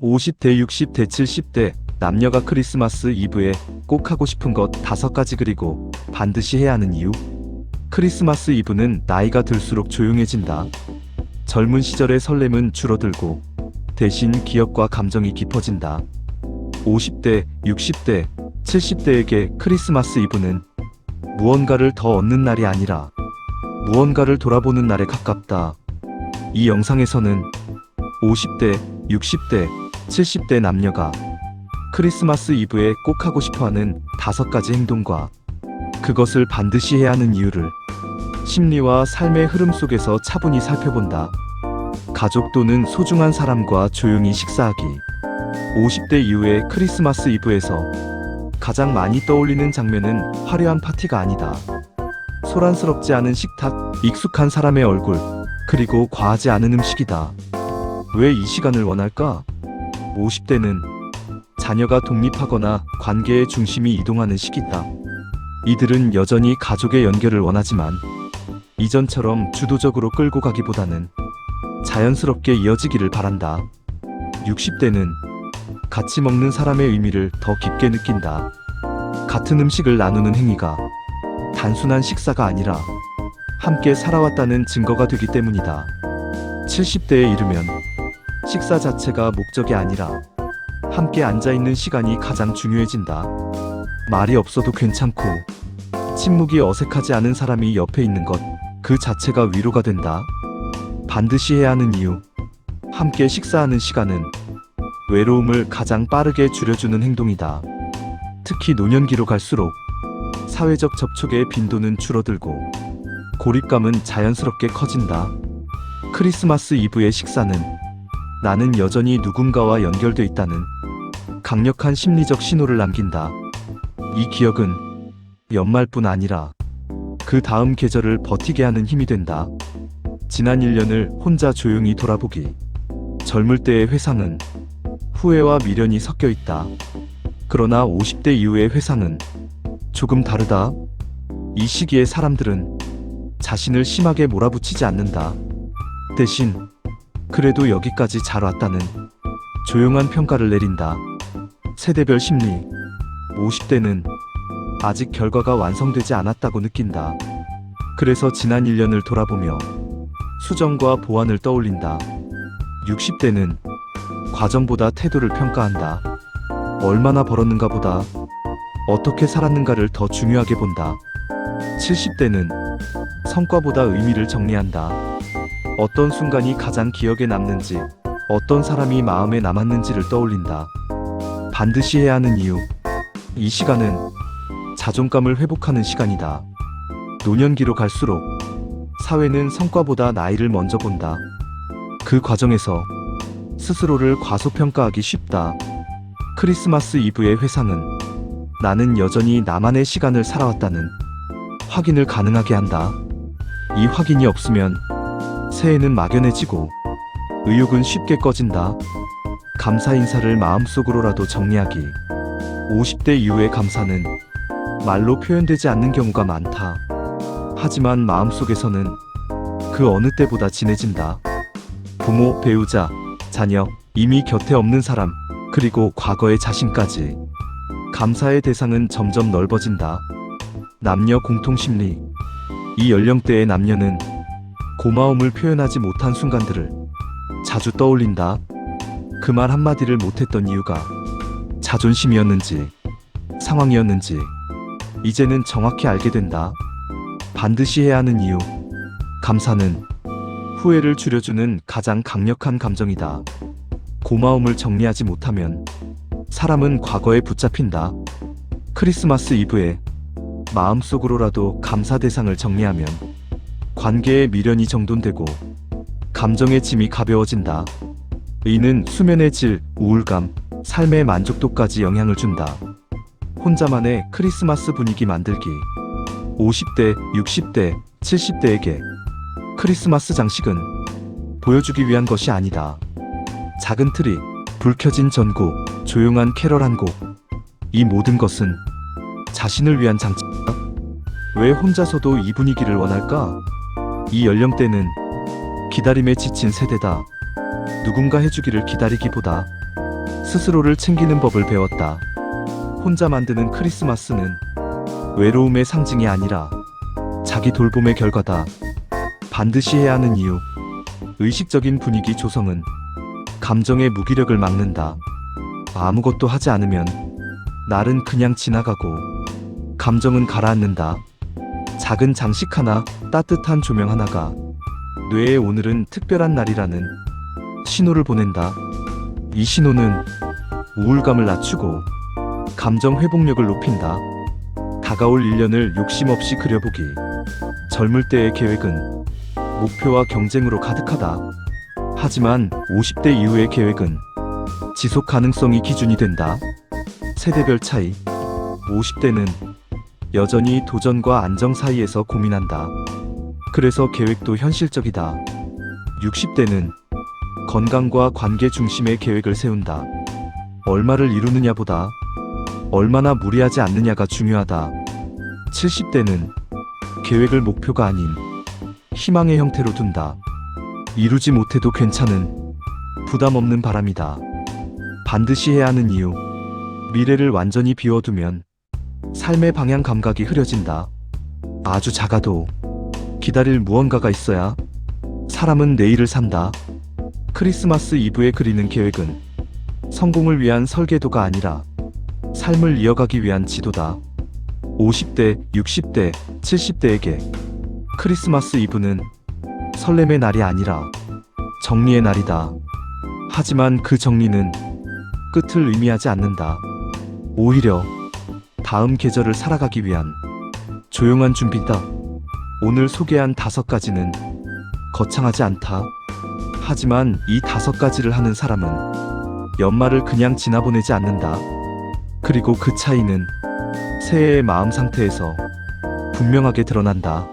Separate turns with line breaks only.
50대, 60대, 70대 남녀가 크리스마스 이브에 꼭 하고 싶은 것 다섯 가지 그리고 반드시 해야 하는 이유. 크리스마스 이브는 나이가 들수록 조용해진다. 젊은 시절의 설렘은 줄어들고 대신 기억과 감정이 깊어진다. 50대, 60대, 70대에게 크리스마스 이브는 무언가를 더 얻는 날이 아니라 무언가를 돌아보는 날에 가깝다. 이 영상에서는 50대, 60대, 70대 남녀가 크리스마스 이브에 꼭 하고 싶어 하는 다섯 가지 행동과 그것을 반드시 해야 하는 이유를 심리와 삶의 흐름 속에서 차분히 살펴본다. 가족 또는 소중한 사람과 조용히 식사하기. 50대 이후의 크리스마스 이브에서 가장 많이 떠올리는 장면은 화려한 파티가 아니다. 소란스럽지 않은 식탁, 익숙한 사람의 얼굴, 그리고 과하지 않은 음식이다. 왜 이 시간을 원할까? 50대는 자녀가 독립하거나 관계의 중심이 이동하는 시기다. 이들은 여전히 가족의 연결을 원하지만 이전처럼 주도적으로 끌고 가기보다는 자연스럽게 이어지기를 바란다. 60대는 같이 먹는 사람의 의미를 더 깊게 느낀다. 같은 음식을 나누는 행위가 단순한 식사가 아니라 함께 살아왔다는 증거가 되기 때문이다. 70대에 이르면 식사 자체가 목적이 아니라 함께 앉아있는 시간이 가장 중요해진다. 말이 없어도 괜찮고 침묵이 어색하지 않은 사람이 옆에 있는 것 그 자체가 위로가 된다. 반드시 해야 하는 이유. 함께 식사하는 시간은 외로움을 가장 빠르게 줄여주는 행동이다. 특히 노년기로 갈수록 사회적 접촉의 빈도는 줄어들고 고립감은 자연스럽게 커진다. 크리스마스 이브의 식사는 나는 여전히 누군가와 연결돼 있다는 강력한 심리적 신호를 남긴다. 이 기억은 연말뿐 아니라 그 다음 계절을 버티게 하는 힘이 된다. 지난 1년을 혼자 조용히 돌아보기. 젊을 때의 회상은 후회와 미련이 섞여 있다. 그러나 50대 이후의 회상은 조금 다르다. 이 시기에 사람들은 자신을 심하게 몰아붙이지 않는다. 대신 그래도 여기까지 잘 왔다는 조용한 평가를 내린다. 세대별 심리. 50대는 아직 결과가 완성되지 않았다고 느낀다. 그래서 지난 1년을 돌아보며 수정과 보완을 떠올린다. 60대는 과정보다 태도를 평가한다. 얼마나 벌었는가 보다 어떻게 살았는가를 더 중요하게 본다. 70대는 성과보다 의미를 정리한다. 어떤 순간이 가장 기억에 남는지, 어떤 사람이 마음에 남았는지를 떠올린다. 반드시 해야 하는 이유. 이 시간은 자존감을 회복하는 시간이다. 노년기로 갈수록 사회는 성과보다 나이를 먼저 본다. 그 과정에서 스스로를 과소평가하기 쉽다. 크리스마스 이브의 회상은 나는 여전히 나만의 시간을 살아왔다는 확인을 가능하게 한다. 이 확인이 없으면 새해는 막연해지고 의욕은 쉽게 꺼진다. 감사 인사를 마음속으로라도 정리하기. 50대 이후의 감사는 말로 표현되지 않는 경우가 많다. 하지만 마음속에서는 그 어느 때보다 진해진다. 부모, 배우자, 자녀, 이미 곁에 없는 사람, 그리고 과거의 자신까지. 감사의 대상은 점점 넓어진다. 남녀 공통 심리. 이 연령대의 남녀는 고마움을 표현하지 못한 순간들을 자주 떠올린다. 그 말 한마디를 못했던 이유가 자존심이었는지, 상황이었는지, 이제는 정확히 알게 된다. 반드시 해야 하는 이유. 감사는 후회를 줄여주는 가장 강력한 감정이다. 고마움을 정리하지 못하면 사람은 과거에 붙잡힌다. 크리스마스 이브에 마음속으로라도 감사 대상을 정리하면 관계의 미련이 정돈되고 감정의 짐이 가벼워진다. 이는 수면의 질, 우울감, 삶의 만족도까지 영향을 준다. 혼자만의 크리스마스 분위기 만들기. 50대, 60대, 70대에게 크리스마스 장식은 보여주기 위한 것이 아니다. 작은 트리, 불 켜진 전구, 조용한 캐럴 한 곡. 이 모든 것은 자신을 위한 장치다. 왜 혼자서도 이 분위기를 원할까? 이 연령대는 기다림에 지친 세대다. 누군가 해주기를 기다리기보다 스스로를 챙기는 법을 배웠다. 혼자 만드는 크리스마스는 외로움의 상징이 아니라 자기 돌봄의 결과다. 반드시 해야 하는 이유. 의식적인 분위기 조성은 감정의 무기력을 막는다. 아무것도 하지 않으면 날은 그냥 지나가고 감정은 가라앉는다. 작은 장식 하나, 따뜻한 조명 하나가 뇌에 오늘은 특별한 날이라는 신호를 보낸다. 이 신호는 우울감을 낮추고 감정 회복력을 높인다. 다가올 1년을 욕심 없이 그려보기. 젊을 때의 계획은 목표와 경쟁으로 가득하다. 하지만 50대 이후의 계획은 지속 가능성이 기준이 된다. 세대별 차이. 50대는 여전히 도전과 안정 사이에서 고민한다. 그래서 계획도 현실적이다. 60대는 건강과 관계 중심의 계획을 세운다. 얼마를 이루느냐보다 얼마나 무리하지 않느냐가 중요하다. 70대는 계획을 목표가 아닌 희망의 형태로 둔다. 이루지 못해도 괜찮은 부담 없는 바람이다. 반드시 해야 하는 이유. 미래를 완전히 비워두면 삶의 방향 감각이 흐려진다. 아주 작아도 기다릴 무언가가 있어야 사람은 내일을 산다. 크리스마스 이브에 그리는 계획은 성공을 위한 설계도가 아니라 삶을 이어가기 위한 지도다. 50대, 60대, 70대에게 크리스마스 이브는 설렘의 날이 아니라 정리의 날이다. 하지만 그 정리는 끝을 의미하지 않는다. 오히려 다음 계절을 살아가기 위한 조용한 준비다. 오늘 소개한 다섯 가지는 거창하지 않다. 하지만 이 다섯 가지를 하는 사람은 연말을 그냥 지나보내지 않는다. 그리고 그 차이는 새해의 마음 상태에서 분명하게 드러난다.